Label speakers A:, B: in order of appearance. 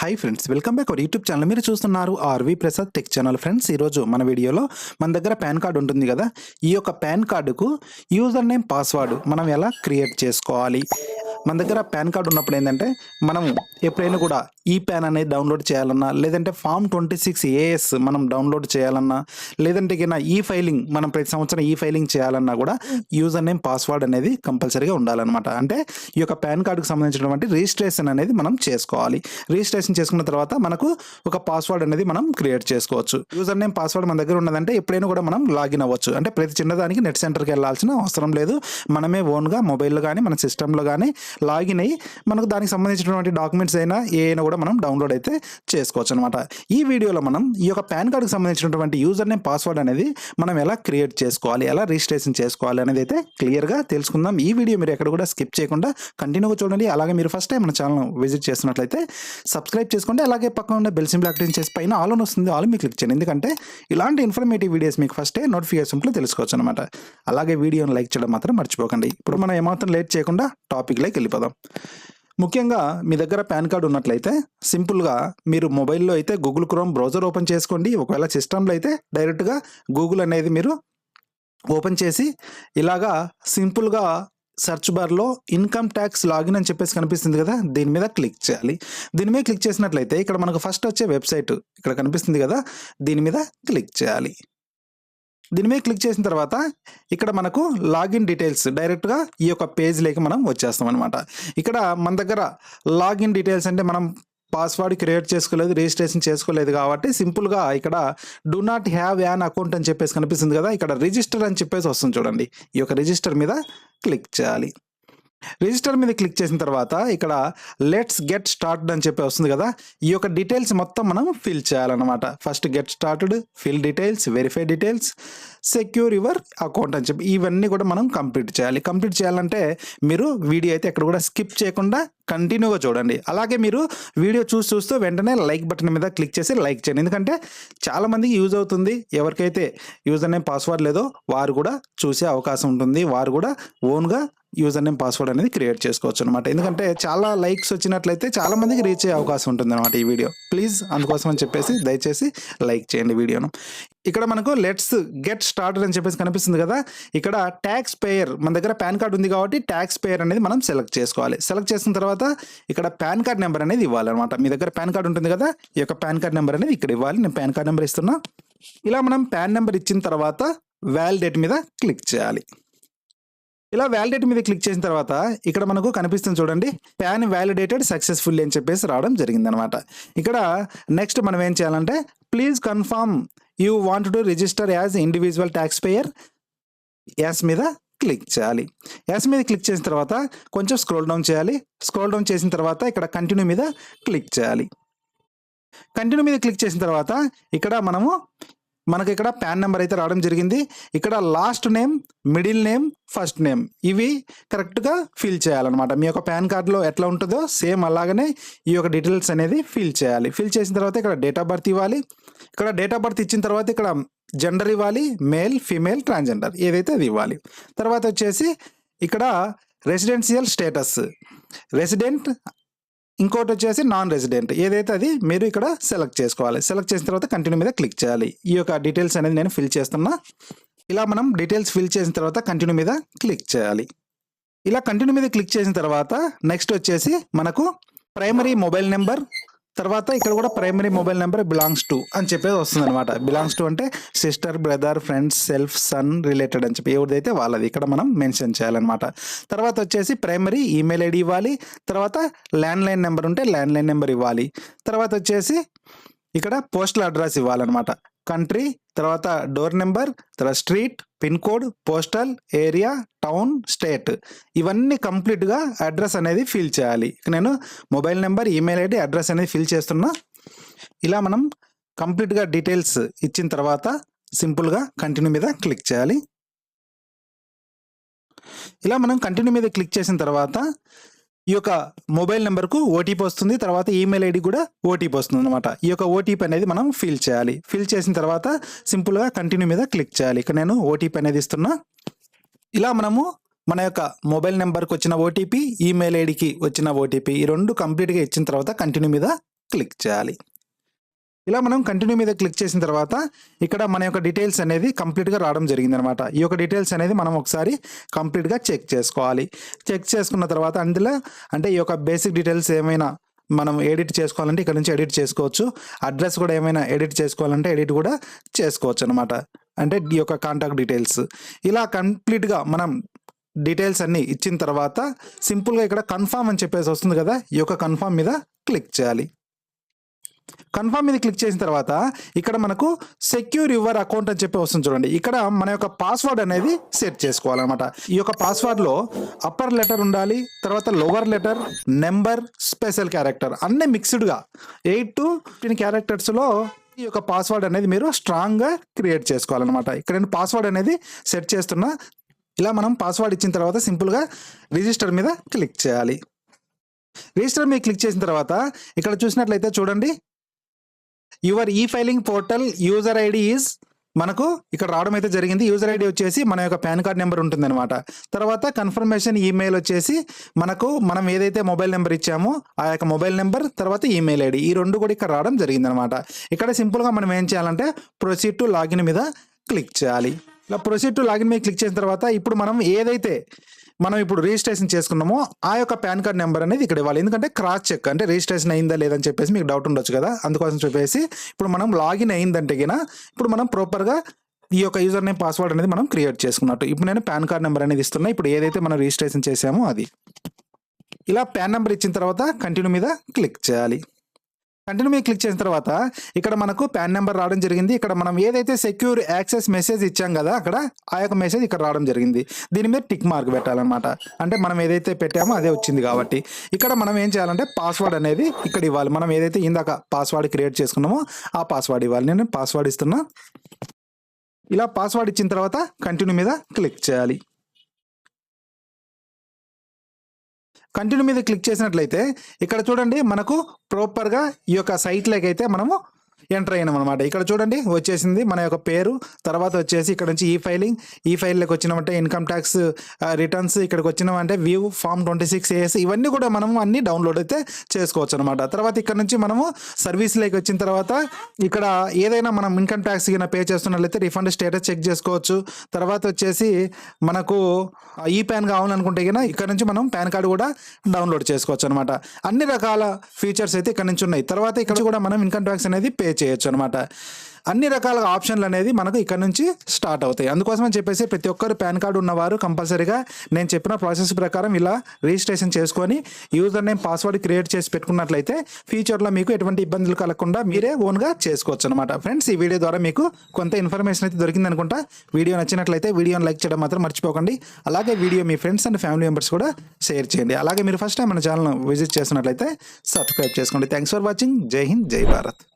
A: Hi friends welcome back our YouTube channel మీరు చూస్తున్నారు RV Prasad tech channel friends ఈరోజు మన వీడియోలో మన దగ్గర పాన్ కార్డు ఉంటుంది కదా. ఈ యొక్క పాన్ కార్డుకు యూజర్ నేమ్ పాస్వర్డ్ మనం ఎలా క్రియేట్ చేసుకోవాలి? మన దగ్గర పాన్ కార్డు ఉన్నప్పుడు ఏంటంటే మనం ఎప్పుడైనా కూడా ఈ ప్యాన్ అనేది డౌన్లోడ్ చేయాలన్నా లేదంటే ఫామ్ ట్వంటీ సిక్స్ ఏఎస్ మనం డౌన్లోడ్ చేయాలన్నా లేదంటే కింద ఈ ఫైలింగ్ మనం ప్రతి సంవత్సరం ఈ ఫైలింగ్ చేయాలన్నా కూడా యూజర్ నేమ్ పాస్వర్డ్ అనేది కంపల్సరీగా ఉండాలన్నమాట. అంటే ఈ యొక్క పాన్ కార్డుకు సంబంధించినటువంటి రిజిస్ట్రేషన్ అనేది మనం చేసుకోవాలి. రిజిస్ట్రేషన్ చేసుకున్న తర్వాత మనకు ఒక పాస్వర్డ్ అనేది మనం క్రియేట్ చేసుకోవచ్చు. యూజర్ నేమ్ పాస్వర్డ్ మన దగ్గర ఉన్నదంటే ఎప్పుడైనా కూడా మనం లాగిన్ అవ్వచ్చు. అంటే ప్రతి చిన్నదానికి నెట్ సెంటర్కి వెళ్ళాల్సిన అవసరం లేదు. మనమే ఓన్గా మొబైల్లో కానీ మన సిస్టంలో కానీ లాగిన్ అయ్యి మనకు దానికి సంబంధించినటువంటి డాక్యుమెంట్స్ అయినా ఏ అయినా కూడా మనం డౌన్లోడ్ అయితే చేసుకోవచ్చు అనమాట ఈ వీడియోలో మనం ఈ యొక్క పాన్ కార్డుకి సంబంధించినటువంటి యూజర్ నేమ్ పాస్వర్డ్ అనేది మనం ఎలా క్రియేట్ చేసుకోవాలి ఎలా రిజిస్ట్రేషన్ చేసుకోవాలి అనేది అయితే క్లియర్గా తెలుసుకుందాం. ఈ వీడియో మీరు ఎక్కడ కూడా స్కిప్ చేయకుండా కంటిన్యూగా చూడండి. అలాగే మీరు ఫస్ట్ టైం మన ఛానల్ విజిట్ చేస్తున్నట్లయితే సబ్స్క్రైబ్ చేసుకోండి. అలాగే పక్కన ఉన్న బెల్ సింబల్ యాక్టివ్ చేసి పైన ఆల్ అని వస్తుంది. ఆల్ మీకు క్లిక్ చేయండి. ఎందుకంటే ఇలాంటి ఇన్ఫర్మేటివ్ వీడియోస్ మీకు ఫస్టే నోటిఫికేషన్లో తెలుసుకోవచ్చు అనమాట అలాగే వీడియోని లైక్ చేయడం మాత్రం మర్చిపోకండి. ఇప్పుడు మనం ఏమాత్రం లేట్ చేయకుండా టాపిక్లోకి వెళ్ళిపోదాం. ముఖ్యంగా మీ దగ్గర పాన్ కార్డు ఉన్నట్లయితే సింపుల్గా మీరు మొబైల్లో అయితే గూగుల్ క్రోమ్ బ్రౌజర్ ఓపెన్ చేసుకోండి. ఒకవేళ సిస్టంలో అయితే డైరెక్ట్గా గూగుల్ అనేది మీరు ఓపెన్ చేసి ఇలాగా సింపుల్గా సెర్చ్ బార్లో ఇన్కమ్ ట్యాక్స్ లాగిన్ అని చెప్పేసి కనిపిస్తుంది కదా దీని మీద క్లిక్ చేయాలి. దీని మీద క్లిక్ చేసినట్లయితే ఇక్కడ మనకు ఫస్ట్ వచ్చే వెబ్సైట్ ఇక్కడ కనిపిస్తుంది కదా దీని మీద క్లిక్ చేయాలి. దీని మీద క్లిక్ చేసిన తర్వాత ఇక్కడ మనకు లాగిన్ డీటెయిల్స్ డైరెక్ట్గా ఈ యొక్క పేజ్లోకి మనం వచ్చేస్తాం అనమాట ఇక్కడ మన దగ్గర లాగిన్ డీటెయిల్స్ అంటే మనం పాస్వర్డ్ క్రియేట్ చేసుకోలేదు రిజిస్ట్రేషన్ చేసుకోలేదు కాబట్టి సింపుల్గా ఇక్కడ do not have an account అని చెప్పేసి కనిపిస్తుంది కదా ఇక్కడ రిజిస్టర్ అని చెప్పేసి వస్తుంది చూడండి. ఈ యొక్క రిజిస్టర్ మీద క్లిక్ చేయాలి. రిజిస్టర్ మీద క్లిక్ చేసిన తర్వాత ఇక్కడ లెట్స్ గెట్ స్టార్టెడ్ అని చెప్పి వస్తుంది కదా ఈ యొక్క డీటెయిల్స్ మొత్తం మనం ఫిల్ చేయాలన్నమాట. First get started fill details verify details secure your account అని చెప్పి ఇవన్నీ కూడా మనం కంప్లీట్ చేయాలి. కంప్లీట్ చేయాలంటే మీరు వీడియో అయితే ఎక్కడ కూడా స్కిప్ చేయకుండా కంటిన్యూగా చూడండి. అలాగే మీరు వీడియో చూసి చూస్తూ వెంటనే లైక్ బటన్ మీద క్లిక్ చేసి లైక్ చేయండి. ఎందుకంటే చాలామందికి యూజ్ అవుతుంది. ఎవరికైతే యూజర్ నేమ్ పాస్వర్డ్ లేదో వారు కూడా చూసే అవకాశం ఉంటుంది. వారు కూడా ఓన్గా యూజర్ నేమ్ పాస్వర్డ్ అనేది క్రియేట్ చేసుకోవచ్చు అనమాట ఎందుకంటే చాలా లైక్స్ వచ్చినట్లయితే చాలా మందికి రీచ్ అయ్యే అవకాశం ఉంటుంది అనమాట ఈ వీడియో ప్లీజ్ అందుకోసం అని చెప్పేసి దయచేసి లైక్ చేయండి వీడియోను ఇక్కడ మనకు లెట్స్ గెట్ స్టార్టెడ్ అని చెప్పేసి కనిపిస్తుంది కదా. ఇక్కడ ట్యాక్స్ పేయర్ మన దగ్గర పాన్ కార్డ్ ఉంది కాబట్టి ట్యాక్స్ పేయర్ అనేది మనం సెలెక్ట్ చేసుకోవాలి. సెలెక్ట్ చేసిన తర్వాత ఇక్కడ పాన్ కార్డ్ నెంబర్ అనేది ఇవ్వాలన్నమాట. మీ దగ్గర పాన్ కార్డ్ ఉంటుంది కదా ఈ యొక్క పాన్ కార్డ్ నెంబర్ అనేది ఇక్కడ ఇవ్వాలి. నేను పాన్ కార్డ్ నెంబర్ ఇస్తున్నా. ఇలా మనం పాన్ నెంబర్ ఇచ్చిన తర్వాత వ్యాలిడేట్ మీద క్లిక్ చేయాలి. ఇలా వ్యాలిడేట్ మీద క్లిక్ చేసిన తర్వాత ఇక్కడ మనకు కనిపిస్తుంది చూడండి ప్యాన్ వ్యాలిడేటెడ్ సక్సెస్ఫుల్ అని చెప్పేసి రావడం జరిగింది అనమాట ఇక్కడ నెక్స్ట్ మనం ఏం చేయాలంటే please confirm you want to register as individual tax payer yes మీద క్లిక్ చేయాలి. యాస్ మీద క్లిక్ చేసిన తర్వాత కొంచెం స్క్రోల్ డౌన్ చేయాలి. స్క్రోల్ డౌన్ చేసిన తర్వాత ఇక్కడ కంటిన్యూ మీద క్లిక్ చేయాలి. కంటిన్యూ మీద క్లిక్ చేసిన తర్వాత ఇక్కడ మనము మనకి ఇక్కడ ప్యాన్ నెంబర్ అయితే రావడం జరిగింది. ఇక్కడ last name middle name first name ఇవి కరెక్ట్గా ఫిల్ చేయాలన్నమాట. మీ యొక్క పాన్ కార్డులో ఎట్లా ఉంటుందో సేమ్ అలాగనే ఈ యొక్క డీటెయిల్స్ అనేది ఫిల్ చేయాలి. ఫిల్ చేసిన తర్వాత ఇక్కడ డేట్ ఆఫ్ బర్త్ ఇవ్వాలి. ఇక్కడ డేట్ ఆఫ్ బర్త్ ఇచ్చిన తర్వాత ఇక్కడ జెండర్ ఇవ్వాలి. మేల్ ఫీమేల్ ట్రాన్స్జెండర్ ఏదైతే అది ఇవ్వాలి. తర్వాత వచ్చేసి ఇక్కడ రెసిడెన్షియల్ స్టేటస్ రెసిడెంట్ ఇంకోటి వచ్చేసి నాన్ రెసిడెంట్ ఏదైతే అది మీరు ఇక్కడ సెలెక్ట్ చేసుకోవాలి. సెలెక్ట్ చేసిన తర్వాత కంటిన్యూ మీద క్లిక్ చేయాలి. ఈ యొక్క డీటెయిల్స్ అనేది నేను ఫిల్ చేస్తున్నా. ఇలా మనం డీటెయిల్స్ ఫిల్ చేసిన తర్వాత కంటిన్యూ మీద క్లిక్ చేయాలి. ఇలా కంటిన్యూ మీద క్లిక్ చేసిన తర్వాత నెక్స్ట్ వచ్చేసి మనకు ప్రైమరీ మొబైల్ నెంబర్ తర్వాత ఇక్కడ కూడా primary mobile number belongs to అని చెప్పేది వస్తుంది అనమాట బిలాంగ్స్ టు అంటే sister brother friends self son related అని చెప్పి ఎవరిదైతే వాళ్ళది ఇక్కడ మనం మెన్షన్ చేయాలన్నమాట. తర్వాత వచ్చేసి ప్రైమరీ ఈమెయిల్ ఐడి ఇవ్వాలి. తర్వాత ల్యాండ్లైన్ నెంబర్ ఉంటే ల్యాండ్లైన్ నెంబర్ ఇవ్వాలి. తర్వాత వచ్చేసి ఇక్కడ పోస్టల్ అడ్రస్ ఇవ్వాలన్నమాట. కంట్రీ తర్వాత డోర్ నెంబర్ తర్వాత street pin code postal area town state. ఇవన్నీ కంప్లీట్గా అడ్రస్ అనేది ఫిల్ చేయాలి. నేను mobile number email ID address అనేది ఫిల్ చేస్తున్నా. ఇలా మనం కంప్లీట్గా డీటెయిల్స్ ఇచ్చిన తర్వాత సింపుల్గా కంటిన్యూ మీద క్లిక్ చేయాలి. ఇలా మనం కంటిన్యూ మీద క్లిక్ చేసిన తర్వాత ఈ యొక్క మొబైల్ నెంబర్కు ఓటీపీ వస్తుంది. తర్వాత ఈమెయిల్ ఐడి కూడా ఓటీపీ వస్తుంది అనమాట ఈ యొక్క ఓటీపీ అనేది మనం ఫిల్ చేయాలి. ఫిల్ చేసిన తర్వాత సింపుల్గా కంటిన్యూ మీద క్లిక్ చేయాలి. ఇక నేను ఓటీపీ అనేది ఇస్తున్నా. ఇలా మనము మన యొక్క మొబైల్ నెంబర్కి వచ్చిన ఓటీపీ ఈమెయిల్ ఐడికి వచ్చిన ఓటీపీ ఈ రెండు కంప్లీట్గా ఇచ్చిన తర్వాత కంటిన్యూ మీద క్లిక్ చేయాలి. ఇలా మనం కంటిన్యూ మీద క్లిక్ చేసిన తర్వాత ఇక్కడ మన యొక్క డీటెయిల్స్ అనేది కంప్లీట్గా రావడం జరిగిందనమాట. ఈ యొక్క డీటెయిల్స్ అనేది మనం ఒకసారి కంప్లీట్గా చెక్ చేసుకోవాలి. చెక్ చేసుకున్న తర్వాత అందులో అంటే ఈ యొక్క బేసిక్ డీటెయిల్స్ ఏమైనా మనం ఎడిట్ చేసుకోవాలంటే ఇక్కడ నుంచి ఎడిట్ చేసుకోవచ్చు. అడ్రస్ కూడా ఏమైనా ఎడిట్ చేసుకోవాలంటే ఎడిట్ కూడా చేసుకోవచ్చు అనమాట అంటే ఈ యొక్క కాంటాక్ట్ డీటెయిల్స్ ఇలా కంప్లీట్గా మనం డీటెయిల్స్ అన్నీ ఇచ్చిన తర్వాత సింపుల్గా ఇక్కడ కన్ఫామ్ అని చెప్పేసి వస్తుంది కదా ఈ యొక్క కన్ఫామ్ మీద క్లిక్ చేయాలి. కన్ఫర్మ్ మీద క్లిక్ చేసిన తర్వాత ఇక్కడ మనకు సెక్యూర్ యువర్ అకౌంట్ అని చెప్పి వస్తుంది చూడండి. ఇక్కడ మన యొక్క పాస్వర్డ్ అనేది సెట్ చేసుకోవాలన్నమాట. ఈ యొక్క పాస్వర్డ్లో అప్పర్ లెటర్ ఉండాలి తర్వాత lower letter number special character అన్నీ మిక్స్డ్గా ఎయిట్ టు ఫిఫ్టీన్ క్యారెక్టర్స్లో ఈ యొక్క పాస్వర్డ్ అనేది మీరు స్ట్రాంగ్గా క్రియేట్ చేసుకోవాలన్నమాట. ఇక్కడ నేను పాస్వర్డ్ అనేది సెట్ చేస్తున్నా. ఇలా మనం పాస్వర్డ్ ఇచ్చిన తర్వాత సింపుల్గా రిజిస్టర్ మీద క్లిక్ చేయాలి. రిజిస్టర్ మీద క్లిక్ చేసిన తర్వాత ఇక్కడ చూసినట్లయితే చూడండి your e filing portal user ID is మనకు ఇక్కడ రావడం అయితే జరిగింది. యూజర్ ఐడి వచ్చేసి మన యొక్క పాన్ కార్డ్ నెంబర్ ఉంటుంది అనమాట తర్వాత కన్ఫర్మేషన్ ఈమెయిల్ వచ్చేసి మనకు మనం ఏదైతే మొబైల్ నెంబర్ ఇచ్చామో ఆ యొక్క మొబైల్ నెంబర్ తర్వాత ఈమెయిల్ ఐడి ఈ రెండు కూడా ఇక్కడ రావడం జరిగింది అనమాట ఇక్కడ సింపుల్గా మనం ఏం చేయాలంటే ప్రొసీడ్ టు లాగిన్ మీద క్లిక్ చేయాలి. ఇలా ప్రొసీడ్ టు లాగిన్ మీద క్లిక్ చేసిన తర్వాత ఇప్పుడు మనం ఏదైతే మనం ఇప్పుడు రిజిస్ట్రేషన్ చేసుకున్నామో ఆ యొక్క పాన్ కార్డ్ నెంబర్ అనేది ఇక్కడ ఇవ్వాలి. ఎందుకంటే క్రాస్ చెక్ అంటే రిజిస్ట్రేషన్ అయిందా లేదని చెప్పేసి మీకు డౌట్ ఉండొచ్చు కదా. అందుకోసం చెప్పేసి ఇప్పుడు మనం లాగిన్ అయిందంటే గిన ఇప్పుడు మనం ప్రాపర్గా ఈ యొక్క యూజర్ నేమ్ పాస్వర్డ్ అనేది మనం క్రియేట్ చేసుకున్నట్టు. ఇప్పుడు నేను పాన్ కార్డ్ నెంబర్ అనేది ఇస్తున్నా. ఇప్పుడు ఏదైతే మనం రిజిస్ట్రేషన్ చేసామో అది. ఇలా పాన్ నెంబర్ ఇచ్చిన తర్వాత కంటిన్యూ మీద క్లిక్ చేయాలి. కంటిన్యూ మీద క్లిక్ చేసిన తర్వాత ఇక్కడ మనకు పాన్ నెంబర్ రావడం జరిగింది. ఇక్కడ మనం ఏదైతే సెక్యూర్ యాక్సెస్ మెసేజ్ ఇచ్చాం కదా అక్కడ ఆ యొక్క మెసేజ్ ఇక్కడ రావడం జరిగింది. దీని మీద టిక్ మార్క్ పెట్టాలన్నమాట. అంటే మనం ఏదైతే పెట్టామో అదే వచ్చింది కాబట్టి. ఇక్కడ మనం ఏం చేయాలంటే పాస్వర్డ్ అనేది ఇక్కడ ఇవ్వాలి. మనం ఏదైతే ఇందాక పాస్వర్డ్ క్రియేట్ చేసుకున్నామో ఆ పాస్వర్డ్ ఇవ్వాలి. నేను పాస్వర్డ్ ఇస్తున్నా. ఇలా పాస్వర్డ్ ఇచ్చిన తర్వాత కంటిన్యూ మీద క్లిక్ చేయాలి. కంటిన్యూ మీద క్లిక్ చేసినట్లయితే ఇక్కడ చూడండి మనకు ప్రాపర్గా ఈ యొక్క సైట్లోకి అయితే మనము ఎంటర్ అయినాం అనమాట ఇక్కడ చూడండి వచ్చేసింది మన యొక్క పేరు తర్వాత వచ్చేసి ఇక్కడ నుంచి ఈ ఫైలింగ్ ఈ ఫైల్లోకి వచ్చినామంటే ఇన్కమ్ ట్యాక్స్ రిటర్న్స్ ఇక్కడికి వచ్చినామంటే view form twenty six AS ఇవన్నీ కూడా మనము అన్ని డౌన్లోడ్ అయితే చేసుకోవచ్చు అనమాట తర్వాత ఇక్కడ నుంచి మనము సర్వీస్లోకి వచ్చిన తర్వాత ఇక్కడ ఏదైనా మనం ఇన్కమ్ ట్యాక్స్ కింద పే చేస్తున్నట్లయితే రిఫండ్ స్టేటస్ చెక్ చేసుకోవచ్చు. తర్వాత వచ్చేసి మనకు uh, e ఈ ప్యాన్ కావాలనుకుంటే కన్నా ఇక్కడ నుంచి మనం పాన్ కార్డు కూడా డౌన్లోడ్ చేసుకోవచ్చు అనమాట అన్ని రకాల ఫీచర్స్ అయితే ఇక్కడ నుంచి ఉన్నాయి. తర్వాత ఇక్కడ కూడా మనం ఇన్కమ్ ట్యాక్స్ అనేది పే చేయొచ్చు అనమాట అన్ని రకాల ఆప్షన్లు అనేది మనకు ఇక్కడ నుంచి స్టార్ట్ అవుతాయి. అందుకోసం అని చెప్పేసి ప్రతి ఒక్కరు పాన్ కార్డు ఉన్నవారు కంపల్సరీగా నేను చెప్పిన ప్రాసెస్ ప్రకారం ఇలా రిజిస్ట్రేషన్ చేసుకొని యూజర్ నేమ్ పాస్వర్డ్ క్రియేట్ చేసి పెట్టుకున్నట్లయితే ఫ్యూచర్లో మీకు ఎటువంటి ఇబ్బందులు కలగకుండా మీరే ఓన్గా చేసుకోవచ్చు అనమాట ఫ్రెండ్స్ ఈ వీడియో ద్వారా మీకు కొంత ఇన్ఫర్మేషన్ అయితే దొరికింది అనుకుంటా. వీడియో నచ్చినట్లయితే వీడియోని లైక్ చేయడం మాత్రం మర్చిపోకండి. అలాగే వీడియో మీ ఫ్రెండ్స్ అండ్ ఫ్యామిలీ మెంబర్స్ కూడా షేర్ చేయండి. అలాగే మీరు ఫస్ట్ టైం మన ఛానల్ విజిట్ చేసినట్లయితే సబ్స్క్రైబ్ చేసుకోండి. Thanks for watching. జై హింద్ జై భారత్.